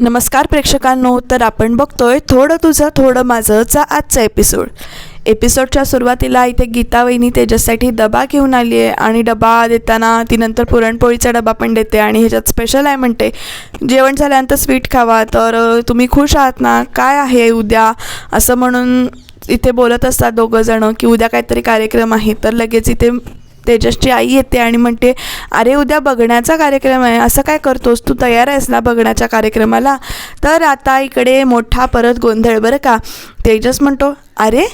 नमस्कार प्रेक्षकांनो तर आपण बघतोय थोडं तुझं थोडं माझंचा आजचा एपिसोड एपिसोडच्या सुरुवातीला इथे गीता वहिनी तेजससाठी डबा घेऊन आली आहे आणि डबा देताना ती नंतर पुरणपोळीचा डबा पण देते आणि ह्याच्यात स्पेशल आहे म्हणते जेवण झाल्यानंतर स्वीट खावा तर तुम्ही खुश आहात ना? काय आहे उद्या? असं म्हणून इथे बोलत असतात दोघं जणं की उद्या काहीतरी कार्यक्रम आहे तर लगेच इथे तेजसची आई येते आणि म्हणते अरे उद्या बघण्याचा कार्यक्रम आहे असं काय करतोस? तू तयार आहेस ना बघण्याच्या कार्यक्रमाला? तर आता इकडे मोठा परत गोंधळ बरं का? तेजस म्हणतो अरे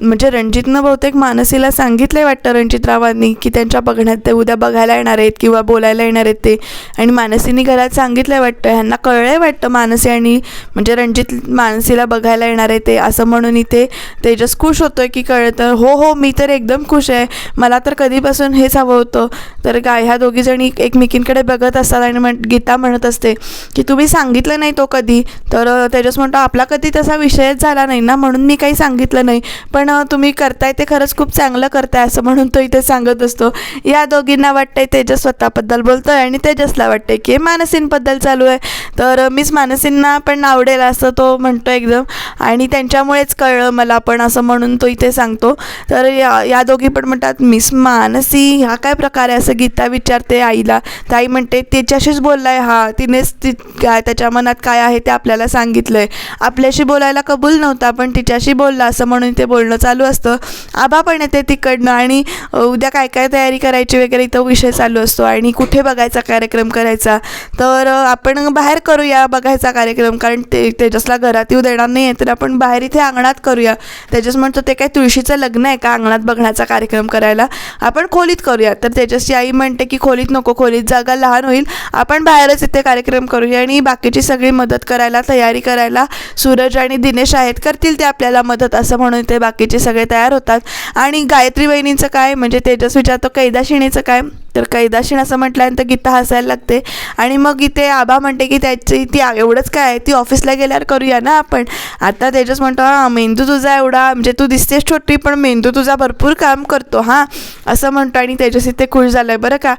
म्हणजे रणजितनं बहुतेक मानसीला सांगितलं आहे वाटतं रणजितरावांनी की त्यांच्या बघण्यात ते उद्या बघायला येणार आहेत किंवा बोलायला येणार आहेत ते. आणि मानसीनी घरात सांगितलं आहे वाटतं ह्यांना कळलं आहे वाटतं मानसी आणि म्हणजे रणजित मानसीला बघायला येणार आहे ते असं म्हणून इथे तेजस खुश आहे की कळतं हो हो मी तर एकदम खुश आहे. मला तर कधीपासून हेच हवं होतं. तर काय ह्या दोघीजणी एकमेकींकडे बघत असतात आणि म्हण गीता म्हणत असते की तुम्ही सांगितलं नाही तो कधी. तर तेजस म्हणतो आपला कधी तसा विषयच झाला नाही ना म्हणून मी काही सांगितलं नाही. पण तुम्ही करताय ते खरंच खूप चांगलं करताय असं म्हणून तो इथे सांगत असतो. या दोघींना वाटतंय तेजस स्वतःबद्दल बोलतोय आणि तेजसला वाटतंय की मानसींबद्दल चालू आहे. तर मीच मिस मानसींना पण आवडेल असं तो म्हणतो एकदम. आणि त्यांच्यामुळेच कळलं मला पण असं म्हणून तो इथे सांगतो. तर या या दोघी पण म्हणतात मिस मानसी हा काय प्रकार आहे असं गीता विचारते आईला? ताई म्हणते तिच्याशीच बोललाय हा. तिनेच ती काय त्याच्या मनात काय आहे ते आपल्याला सांगितलं आहे आपल्याशी बोलायला कबूल नव्हता पण तिच्याशी बोलला असं म्हणून ते बोलणं चालू असतं. आबा पण येते तिकडनं आणि उद्या काय काय तयारी करायची वगैरे इथं विषय चालू असतो आणि कुठे बघायचा कार्यक्रम करायचा. तर आपण बाहेर करूया बघायचा कार्यक्रम कारण ते तेजसला घरात येऊ देणार नाही आहे तर आपण बाहेर इथे अंगणात करूया. तेजस म्हणतो ते काय तुळशीचं लग्न आहे का अंगणात बघण्याचा कार्यक्रम करायला? आपण खोलीत करूया. तर तेजसची आई म्हणते की खोलीत नको खोलीत जागा लहान होईल. आपण बाहेरच इथे कार्यक्रम करूया आणि बाकीची सगळी मदत करायला तयारी करायला सूरज आणि दिनेश आहेत. करतील ते आपल्याला मदत असं म्हणून ते बाकीचे सगळे तयार होतात. आणि गायत्री वहिनींचं काय? म्हणजे तेजस विचारतो कैदाशिणीचं काय? तर कैदाशीण असं म्हटल्यानंतर गीता हसायला लागते. आणि मग इथे आबा म्हणते की त्याची ती एवढंच काय आहे, ती ऑफिसला गेल्यावर करूया ना आपण? आता तेजस म्हणतो हां मेंदू तुझा एवढा म्हणजे तू दिसतेस छोटी पण मेंदू तुझा भरपूर काम करतो हां. असं म्हणतो आणि तेजस इथे खुश झालं आहे बरं का?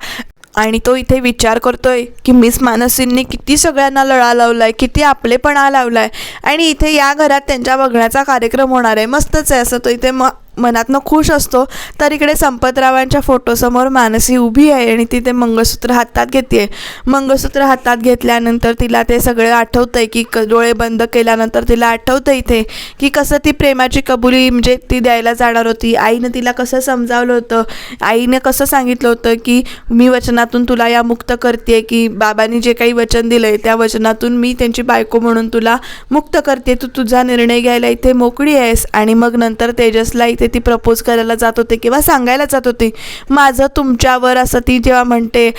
आणि तो इथे विचार करतोय की मिस मानसींनी किती सगळ्यांना लळा लावला आहे किती आपलेपणा लावला आहे आणि इथे या घरात त्यांच्या बघण्याचा कार्यक्रम होणार आहे. मस्तच आहे असं तो इथे म मनातनं खुश असतो तर इकडे संपतरावांच्या फोटोसमोर मानसी उभी आहे आणि ती ते मंगळसूत्र हातात घेते मंगळसूत्र हातात घेतल्यानंतर तिला ते सगळं आठवतं आहे की क डोळे बंद केल्यानंतर तिला आठवतं इथे की कसं ती प्रेमाची कबुली म्हणजे ती द्यायला जाणार होती. आईनं तिला कसं समजावलं होतं? आईने कसं सांगितलं होतं की मी वचनातून तुला या मुक्त करते की बाबांनी जे काही वचन दिलं आहे त्या वचनातून मी त्यांची बायको म्हणून तुला मुक्त करते तू तुझा निर्णय घ्यायला इथे मोकळी आहेस आणि मग नंतर तेजसला इथे ती प्रपोज करायला जात होते किंवा सांगायला जात होती. माझं तुमच्यावर असं ती जेव्हा म्हणते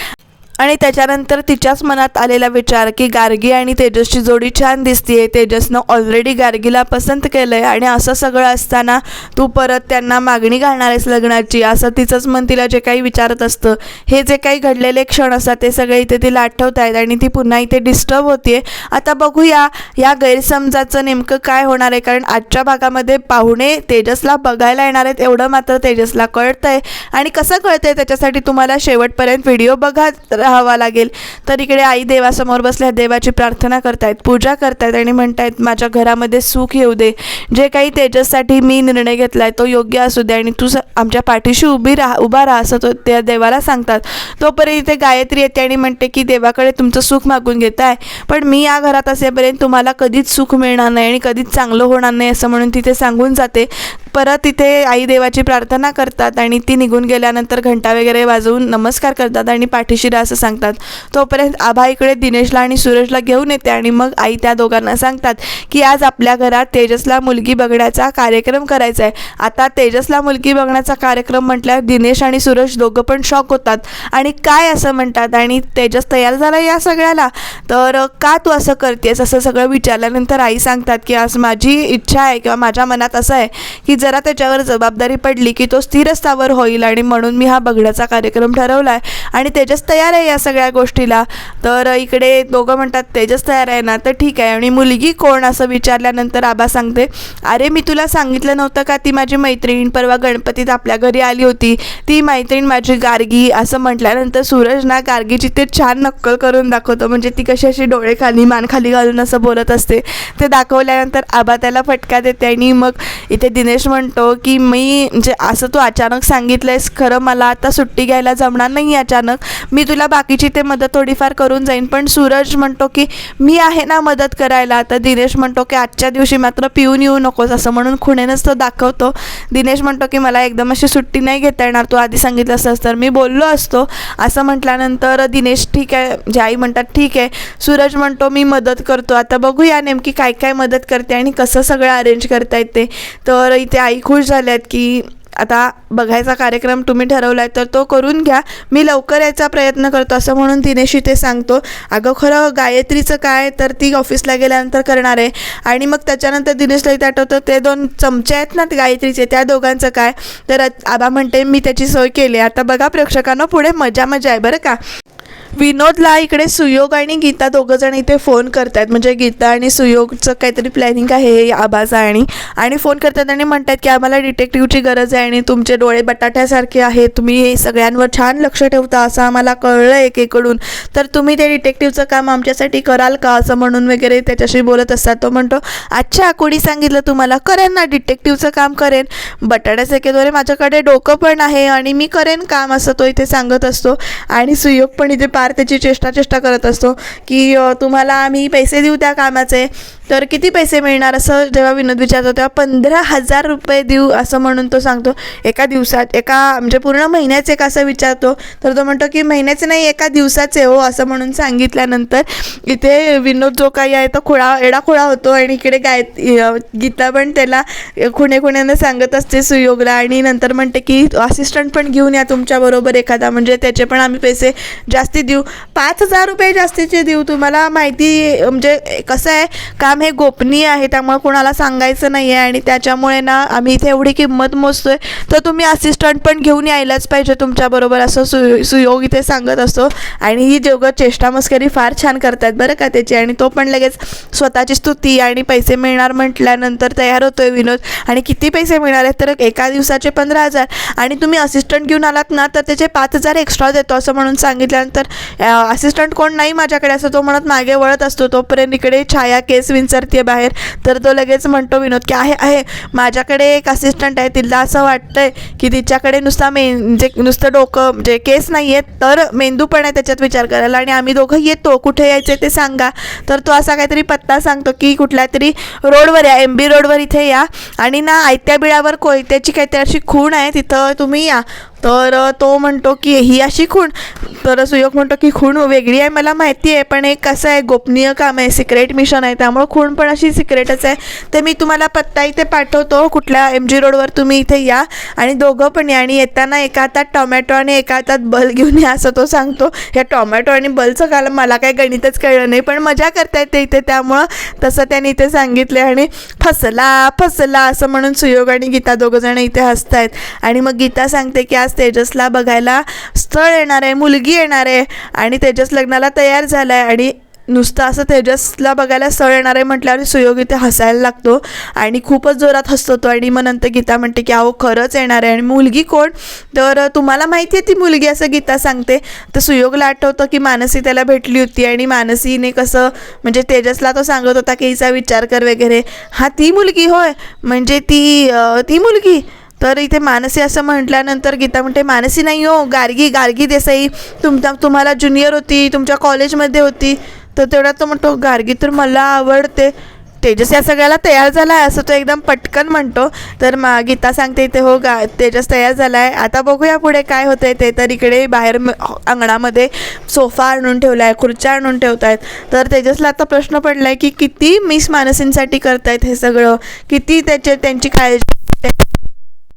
आणि त्याच्यानंतर तिच्याच मनात आलेला विचार की गार्गी आणि तेजसची जोडी छान दिसतीये तेजसनं ऑलरेडी गार्गीला पसंत केलं आहे आणि असं सगळं असताना तू परत त्यांना मागणी घालणार आहेस लग्नाची असं तिचंच मन तिला जे काही विचारत असतं. हे जे काही घडलेले क्षण असतात ते सगळे इथे तिला आठवत आहेत आणि ती पुन्हा इथे डिस्टर्ब होतीये. आता बघूया या गैरसमजाचं नेमकं काय होणार आहे? कारण आजच्या भागामध्ये पाहुणे तेजसला बघायला येणार आहेत एवढं मात्र तेजसला कळतं आहे आणि कसं कळतं आहे त्याच्यासाठी तुम्हाला शेवटपर्यंत व्हिडिओ बघा राहावा लागेल. तर इकडे आई देवासमोर बसल्या देवाची प्रार्थना करतायत पूजा करतायत आणि म्हणतायत माझ्या घरामध्ये सुख येऊ दे. जे काही तेजससाठी मी निर्णय घेतला आहे तो योग्य असू दे आणि तू स- आमच्या पाठीशी उभी राहा उभा राहा असं तो त्या देवाला सांगतात. तोपर्यंत इथे गायत्री येते आणि म्हणते की देवाकडे तुमचं सुख मागून घेत आहे पण मी या घरात असेपर्यंत तुम्हाला कधीच सुख मिळणार नाही आणि कधीच चांगलं होणार नाही असं म्हणून तिथे सांगून जाते. परत इथे आई देवाची प्रार्थना करतात आणि ती निघून गेल्यानंतर घंटा वगैरे वाजवून नमस्कार करतात आणि पाठीशी असं सांगतात. तोपर्यंत आभा इकडे दिनेशला आणि सुरेशला घेऊन येते आणि मग आई त्या दोघांना सांगतात की आज आपल्या घरात तेजसला मुलगी बघण्याचा कार्यक्रम करायचा आहे आता तेजसला मुलगी बघण्याचा कार्यक्रम म्हटल्यावर दिनेश आणि सुरेश दोघं पण शॉक होतात. आणि काय असं म्हणतात? आणि तेजस तयार झाला या सगळ्याला? तर का तू असं करतेस? असं सगळं विचारल्यानंतर आई सांगतात की आज माझी इच्छा आहे किंवा माझ्या मनात असं आहे की जरा त्याच्यावर जबाबदारी पडली की तो स्थिर स्थावर होईल आणि म्हणून मी हा बघण्याचा कार्यक्रम ठरवला आहे आणि तेजस तयार आहे या सगळ्या गोष्टीला. तर इकडे दोघं म्हणतात तेजस तयार आहे ना तर ठीक आहे. आणि मुलगी कोण? असं विचारल्यानंतर आबा सांगते अरे मी तुला सांगितलं नव्हतं का? ती माझी मैत्रीण परवा गणपतीत आपल्या घरी आली होती. ती मैत्रीण माझी गार्गी असं म्हटल्यानंतर सूरज ना गार्गीची ते छान नक्कल करून दाखवतो. म्हणजे ती कशी अशी डोळे खाली मान खाली घालून असं बोलत असते. ते दाखवल्यानंतर आबा त्याला फटका देते आणि मग इथे दिनेश म्हणतो की मी म्हणजे असं तू अचानक सांगितलं आहेस खरं मला आता सुट्टी घ्यायला जमणार नाही अचानक. मी तुला बाकीची ते मदत थोडीफार करून जाईन. पण सूरज म्हणतो की मी आहे ना मदत करायला. तर दिनेश म्हणतो की आजच्या दिवशी मात्र पिऊन येऊ नकोस असं म्हणून खुणेनंच तो दाखवतो. दिनेश म्हणतो की मला एकदम अशी सुट्टी नाही घेता येणार. तू आधी सांगितलं असतं तर मी बोललो असतो. असं म्हटल्यानंतर दिनेश ठीक आहे जे आई म्हणतात ठीक आहे. सूरज म्हणतो मी मदत करतो. आता बघूया नेमकी काय काय मदत करते आणि कसं सगळं अरेंज करता येते. तर इथे ते आई खुश झाल्यात की आता बघायचा कार्यक्रम तुम्ही ठरवला आहे तर तो करून घ्या. मी लवकर यायचा प्रयत्न करतो असं म्हणून दिनेशी ते सांगतो. अगं खरं गायत्रीचं काय तर ती ऑफिसला गेल्यानंतर करणार आहे. आणि मग त्याच्यानंतर दिनेशला इथे आठवतं ते दोन चमचे आहेत ना ते गायत्रीचे त्या दोघांचं काय? तर आबा म्हणते मी त्याची सोय केली आता बघा प्रेक्षकांना पुढे मजा मजा आहे बरं का? विनोदला इकडे सुयोग आणि गीता दोघं जण इथे फोन करतात म्हणजे गीता आणि सुयोगचं काहीतरी प्लॅनिंग आहे हे आबाचा आणि आणि फोन करतात आणि म्हणतात की आम्हाला डिटेक्टिव्हची गरज आहे आणि तुमचे डोळे बटाट्यासारखे आहेत. तुम्ही सगळ्यांवर छान लक्ष ठेवता असं आम्हाला कळलं एकेकडून. तर तुम्ही ते डिटेक्टिव्हचं काम आमच्यासाठी कराल का असं म्हणून वगैरे त्याच्याशी बोलत असतात. तो म्हणतो अच्छा कोणी सांगितलं तुम्हाला? करेन ना डिटेक्टिव्हचं काम करेन. बटाट्यासारखेद्वारे माझ्याकडे डोकं पण आहे आणि मी करेन काम असं तो इथे सांगत असतो. आणि सुयोग पण इथे पा फार त्याची चेष्टा चेष्टा करत असतो की तुम्हाला आम्ही पैसे देऊ त्या कामाचे. तर किती पैसे मिळणार असं जेव्हा विनोद विचारतो तेव्हा पंधरा हजार रुपये देऊ असं म्हणून तो सांगतो. एका दिवसात एका म्हणजे पूर्ण महिन्याचे का असं विचारतो. तर तो म्हणतो की महिन्याचे नाही एका दिवसाचे हो असं म्हणून सांगितल्यानंतर इथे विनोद जो काही आहे तो खुळा एडा खुळा होतो आणि इकडे गाय गीता पण त्याला खुणे खुण्यानं सांगत असते सुयोगला आणि नंतर म्हणते की असिस्टंट पण घेऊन या तुमच्याबरोबर एखादा म्हणजे त्याचे पण आम्ही पैसे जास्ती देऊ देऊ. पाच हजार रुपये जास्तीचे देऊ तुम्हाला. माहिती म्हणजे कसं आहे काम हे गोपनीय आहे त्यामुळे कोणाला सांगायचं नाही आहे आणि त्याच्यामुळे ना आम्ही इथे एवढी किंमत मोजतो आहे तर तुम्ही असिस्टंट पण घेऊन यायलाच पाहिजे तुमच्याबरोबर असं सु सुयोग इथे सांगत असतो. आणि ही दोघं चेष्टा मस्करी फार छान करतात बरं का त्याची. आणि तो पण लगेच स्वतःची स्तुती आणि पैसे मिळणार म्हटल्यानंतर तयार होतोय विनोद. आणि किती पैसे मिळणार आहेत तर एका दिवसाचे पंधरा हजार. आणि तुम्ही असिस्टंट घेऊन आलात ना तर त्याचे पाच हजार एक्स्ट्रा देतो असं म्हणून सांगितल्यानंतर असिस्टंट कोण नाही माझ्याकडे असं तो म्हणत मागे वळत असतो. तोपर्यंत इकडे छाया केस विंचरते बाहेर. तर तो लगेच म्हणतो विनोद की आहे आहे. माझ्याकडे एक असिस्टंट आहे. तिला असं वाटतंय की तिच्याकडे नुसता मे म्हणजे नुसतं डोकं म्हणजे केस नाही आहेत तर मेंदू पण आहे त्याच्यात विचार करायला. आणि आम्ही दोघं येतो. कुठे यायचे ते सांगा. तर तो असा काहीतरी पत्ता सांगतो की कुठल्या तरी रोडवर या. एम बी रोडवर इथे या. आणि ना आयत्या बिळावर कोयत्याची काहीतरी अशी खूण आहे. तिथं तुम्ही या. तर तो म्हणतो की ही अशी खूण. तर सुयोग म्हणतो की खूण वेगळी आहे मला माहिती आहे पण एक कसं आहे गोपनीय काम आहे सिक्रेट मिशन आहे त्यामुळं खूण पण अशी सिक्रेटच आहे. तर मी तुम्हाला पत्ता इथे पाठवतो कुठल्या एम जी रोडवर तुम्ही इथे या आणि दोघं पण या आणि येताना एका हातात टोमॅटो आणि एका हातात बल घेऊन या असं तो सांगतो. या टोमॅटो आणि बलचं काल मला काही गणितच कळलं नाही पण मजा करता येते इथे त्यामुळं तसं त्याने इथे सांगितलं आणि फसला फसला असं म्हणून सुयोग आणि गीता दोघं जण इथे हसतायत. आणि मग गीता सांगते की आज तेजसला बघायला स्थळ येणार आहे मुलगी येणार आहे आणि तेजस लग्नाला तयार झाला आहे आणि नुसतं असं तेजसला बघायला स्थळ येणार आहे म्हटल्यावर सुयोग इथे हसायला लागतो आणि खूपच जोरात हसतो तो आणि मग नंतर गीता म्हणते की अहो खरंच येणार आहे. आणि मुलगी कोण? तर तुम्हाला माहिती आहे ती मुलगी असं गीता सांगते. तर सुयोगला आठवतं की मानसी त्याला भेटली होती आणि मानसीने कसं म्हणजे तेजसला तो सांगत होता की हिचा विचार कर वगैरे. हा ती मुलगी होय. म्हणजे ती ती मुलगी. तर इथे मानसी असं म्हटल्यानंतर गीता म्हणते मानसी नाही हो गार्गी गार्गी देसाई. तुमच्या तुम्हाला ज्युनियर होती तुमच्या कॉलेजमध्ये होती. तर तेवढा तो म्हणतो गार्गी तर मला आवडते. तेजस या सगळ्याला तयार झाला आहे असं तो एकदम पटकन म्हणतो. तर मा गीता सांगते इथे हो गा तेजस तयार झाला आहे आता बघूया पुढे काय होतं आहे ते तर इकडे बाहेर अंगणामध्ये सोफा आणून ठेवला आहे खुर्च्या आणून ठेवत आहेत तर तेजसला आता प्रश्न पडला आहे की किती मिस मानसींसाठी करतायत हे सगळं? किती त्याचे त्यांची काळजी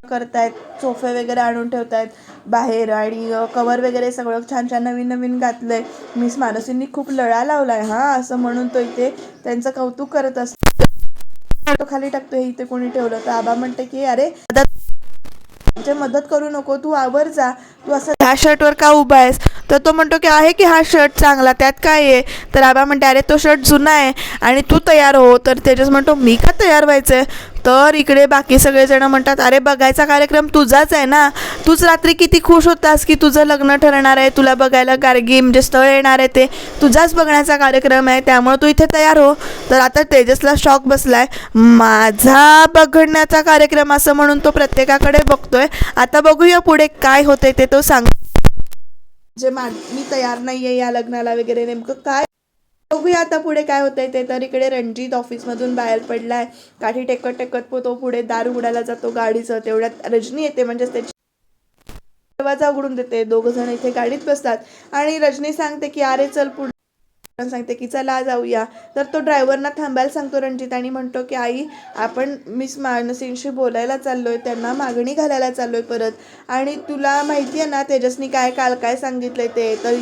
करतायत सोफे वगैरे आणून ठेवतायत बाहेर आणि कवर वगैरे सगळं छान छान नवीन नवीन घातलंय. मिस मानसींनी खूप लळा लावलाय हा असं म्हणून तो इथे त्यांचं कौतुक करत असतो तो खाली टाकतो हे इथे कोणी ठेवलं तर आबा म्हणते की अरे मदत करू नको तू आवर जा तू असं ह्या शर्टवर का उभा आहेस? तर तो म्हणतो की आहे की हा शर्ट चांगला त्यात काय आहे? तर आबा म्हणते अरे तो शर्ट जुना आहे आणि तू तयार हो. तर तेजस म्हणतो मी का तयार व्हायचं आहे तर इकडे बाकी सगळेजण म्हणतात अरे बघायचा कार्यक्रम तुझाच आहे ना? तूच रात्री किती खुश होतास की तुझं लग्न ठरणार आहे? तुला बघायला गार्गी म्हणजे स्थळ येणार आहे ते. तुझाच बघण्याचा कार्यक्रम आहे त्यामुळे तू इथे तयार हो. तर आता तेजसला शॉक बसला आहे माझा बघण्याचा कार्यक्रम असं म्हणून तो प्रत्येकाकडे बघतोय. आता बघूया पुढे काय होतंय ते तो सांग. जे मा मी तयार नाही आहे या लग्नाला वगैरे नेमकं काय बघूया आता पुढे काय होतंय ते. तर इकडे रणजित ऑफिसमधून बाहेर पडलाय. काठी टेकत टेकत तो पुढे दार उघडायला जातो गाडीचं. तेवढ्यात रजनी येते म्हणजेच त्याची दरवाजा उघडून देते. दोघं जण इथे गाडीत बसतात. आणि रजनी सांगते की अरे चल पुढे. सांगते की चला जाऊया. तर तो ड्रायव्हरना थांबायला सांगतो रणजित आणि म्हणतो की आई आपण मिस मानसींशी बोलायला चाललोय. त्यांना मागणी घालायला चाललोय परत. आणि तुला माहिती आहे ना तेजसनी काय काल काय सांगितलंय ते. तर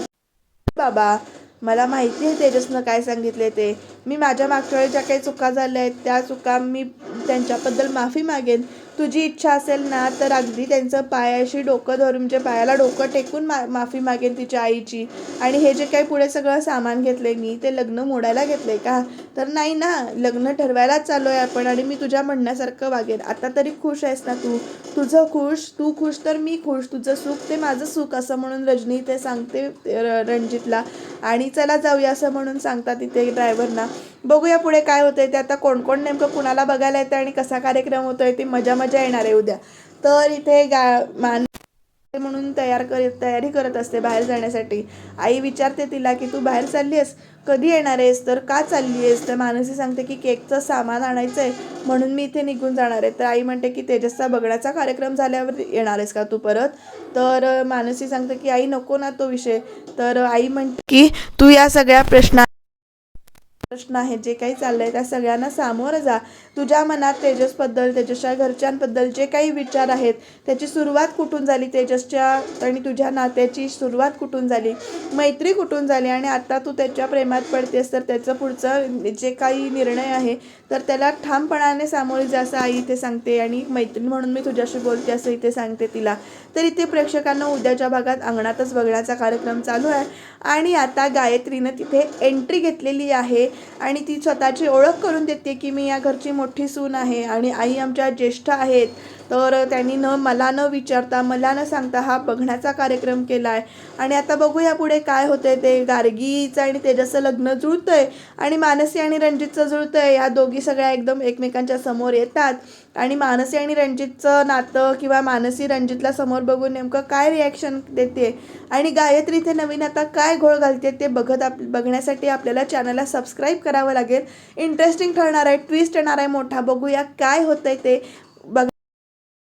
बाबा मला माहिती आहे तेजसनं काय सांगितले ते. मी माझ्या मागच्या वेळी ज्या काही चुका झाल्या आहेत त्या चुका मी त्यांच्याबद्दल माफी मागेन. तुझी इच्छा असेल ना तर अगदी त्यांचं पायाशी डोकं धरून म्हणजे पायाला डोकं टेकून मा माफी मागेन तिच्या आईची. आणि हे जे काही पुढे सगळं सामान घेतलं आहे मी ते लग्न मोडायला घेतलं आहे का? तर नाही ना लग्न ठरवायलाच चाललो आहे आपण आणि मी तुझ्या म्हणण्यासारखं वागेन. आता तरी खुश आहेस ना तू? तुझं खुश तू खुश तर मी खुश. तुझं सुख ते माझं सुख असं म्हणून रजनी ते सांगते र- रणजितला. आणि चला जाऊया असं म्हणून सांगतात तिथे ड्रायव्हरना बघूया पुढे काय होतंय ते. आता कोण कोण नेमकं कुणाला बघायला येतं आणि कसा कार्यक्रम होतो आहे ती मजा मजा येणार आहे उद्या. तर इथे गा मान म्हणून तयार कर तयारी करत असते बाहेर जाण्यासाठी. आई विचारते तिला की तू बाहेर चालली आहेस? कधी येणार आहेस? तर का चालली आहेस? तर मानसी सांगते की केकचं सामान आणायचं आहे म्हणून मी इथे निघून जाणार आहे. तर आई म्हणते की तेजसचा बघण्याचा कार्यक्रम झाल्यावर येणार आहेस का तू परत? तर मानसी सांगते की आई नको ना तो विषय. तर आई म्हणते की तू या सगळ्या प्रश्ना प्रश्न आहेत जे काही चाललंय त्या सगळ्यांना सामोरं जा. तुझ्या मनात तेजसबद्दल तेजसच्या घरच्यांबद्दल जे काही विचार आहेत त्याची सुरुवात कुठून झाली? तेजसच्या आणि तुझ्या नात्याची सुरुवात कुठून झाली? मैत्री कुठून झाली? आणि आता तू त्याच्या प्रेमात पडतेस तर त्याचं पुढचं जे काही निर्णय आहे तर त्याला ठामपणाने सामोरे जा असं आई इथे सांगते आणि मैत्रीण म्हणून मी तुझ्याशी बोलते असं इथे सांगते तिला. तर इथे प्रेक्षकांना उद्याच्या भागात अंगणातच बघण्याचा कार्यक्रम चालू आहे. आणि आता गायत्रीनं तिथे एंट्री घेतलेली आहे. आणि ती स्वतःची ओळख करून देते की मी या घरची मोठी सून आहे आणि आई आमच्या ज्येष्ठ आहेत. तर त्यांनी न मला न विचारता मला न सांगता हा बघण्याचा कार्यक्रम केला आहे आणि आता बघूया पुढे काय होतंय ते. गार्गीचं आणि तेजसचं लग्न जुळतं आहे आणि मानसी आणि रणजितचं जुळतं आहे या दोघी सगळ्या एकदम एकमेकांच्या समोर येतात. आणि मानसी आणि रणजितचं नातं किंवा मानसी रणजितला समोर बघून नेमकं काय रिॲक्शन देते? आणि गायत्री इथे नवीन आता काय घोळ घालते ते बघत आप बघण्यासाठी आपल्याला चॅनलला सबस्क्राईब करावं लागेल. इंटरेस्टिंग ठरणार आहे ट्विस्ट येणार आहे मोठा. बघूया काय होतंय ते.